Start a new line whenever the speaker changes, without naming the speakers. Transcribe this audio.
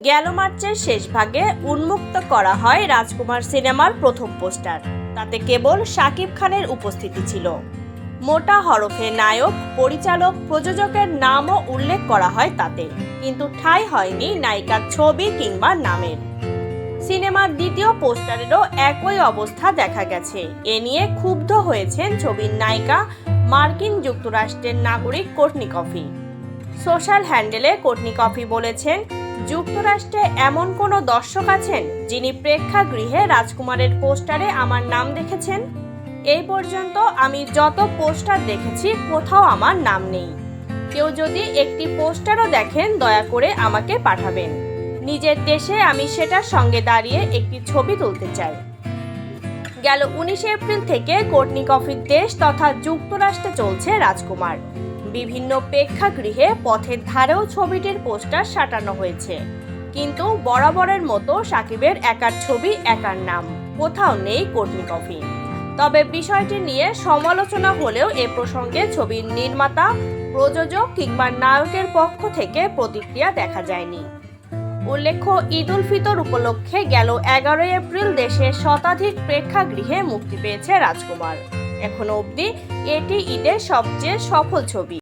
গেল মার্চের শেষ ভাগে উন্মুক্ত করা হয় রাজকুমার সিনেমার প্রথম পোস্টার। তাতে কেবল শাকিব খানের উপস্থিতি ছিল। মোটা হরফে নায়ক, পরিচালক, প্রযোজকের নামও উল্লেখ করা হয় তাতে। কিন্তু ঠাঁই হয়নি নায়িকার ছবি কিংবা নামের। সিনেমার দ্বিতীয় পোস্টারেরও একই অবস্থা দেখা গেছে। এ নিয়ে ক্ষুব্ধ হয়েছেন ছবির নায়িকা মার্কিন যুক্তরাষ্ট্রের নাগরিক কোর্টনি কফি সোশ্যাল হ্যান্ডেলে কোর্টনি কফি বলেছেন যুক্তরাষ্ট্রে এমন কোনো দর্শক আছেন যিনি প্রেক্ষাগৃহে রাজকুমারের পোস্টারে আমার নাম দেখেছেন? এই পর্যন্ত আমি যত পোস্টার দেখেছি, কোথাও আমার নাম নেই। কেউ যদি একটি পোস্টারও দেখেন, দয়া করে আমাকে পাঠাবেন। নিজের দেশে আমি সেটার সঙ্গে দাঁড়িয়ে একটি ছবি তুলতে চাই। গেল উনিশে এপ্রিল থেকে কোর্টনি কফির দেশ তথা যুক্তরাষ্ট্রে চলছে রাজকুমার। বিভিন্ন প্রেক্ষাগৃহে পথের ধারেও ছবিটির পোস্টার সাটানো হয়েছে। কিন্তু বরাবরের মতো সাকিবের একার ছবি, একার নাম। কোথাও নেই কোর্টনি কফি তবে বিষয়টি নিয়ে সমালোচনা হলেও এ প্রসঙ্গে ছবির নির্মাতা, প্রযোজক কিংবা নায়কের পক্ষ থেকে প্রতিক্রিয়া দেখা যায়নি। উল্লেখ্য, ঈদ উল ফিতর উপলক্ষে গেল এগারোই এপ্রিল দেশের শতাধিক প্রেক্ষাগৃহে মুক্তি পেয়েছে রাজকুমার। এখনও অবধি এটি ঈদের সবচেয়ে সফল ছবি।